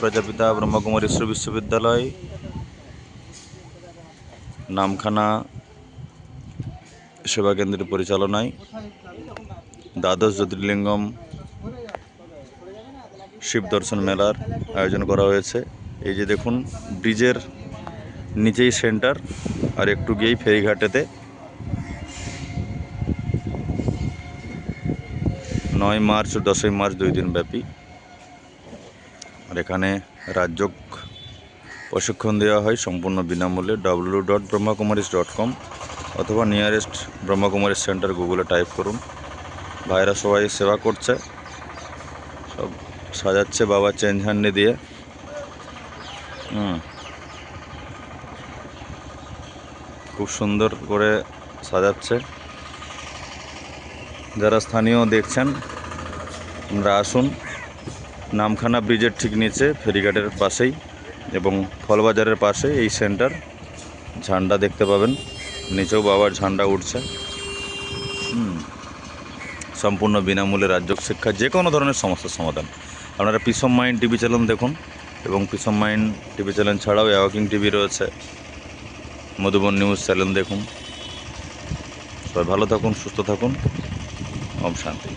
প্রজাপিতা ব্রহ্মকুমারী ঈশ্বর বিশ্ববিদ্যালয়, নামখানা সেবা কেন্দ্রের পরিচালনায় দ্বাদশ জ্যোতির্লিঙ্গম শিব দর্শন মেলার আয়োজন করা হয়েছে। এই যে দেখুন, ব্রিজের নিচেই সেন্টার, আর একটু গিয়েই ফেরিঘাটেতে নয় মার্চ ও দশই মার্চ দুই দিন ব্যাপী আর এখানে রাজ্যক প্রশিক্ষণ দেওয়া হয় সম্পূর্ণ বিনামূল্যে W dot Brahmakumaris dot com অথবা নিয়ারেস্ট ব্রহ্মাকুমারিস সেন্টার গুগলে টাইপ করুন। ভাইরা সবাই সেবা করছে। সব সাজাচ্ছে, বাবা চেঞ্জ হান্ডি দিয়ে। হুম। খুব সুন্দর করে সাজাচ্ছে। যারা স্থানীয় দেখছেন, আমরা আসুন। নামখানা ব্রিজের ঠিক নিচে, ফেরিঘাটের পাশেই এবং ফলবাজারের পাশে এই সেন্টার। ঝান্ডা দেখতে পাবেন। নিচেও বাবার ঝান্ডা উঠছে। সম্পূর্ণ বিনামূল্যে রাজ্য শিক্ষা, যে কোনো ধরনের সমস্যার সমাধান। আপনারা peace of mind TV channel দেখুন এবং peace of mind TV channel ছাড়াও অ্যাওয়াকিং টিভি রয়েছে। মধুবন নিউজ চ্যানেল দেখুন। সবাই ভালো থাকুন, সুস্থ থাকুন। ওম শান্তি।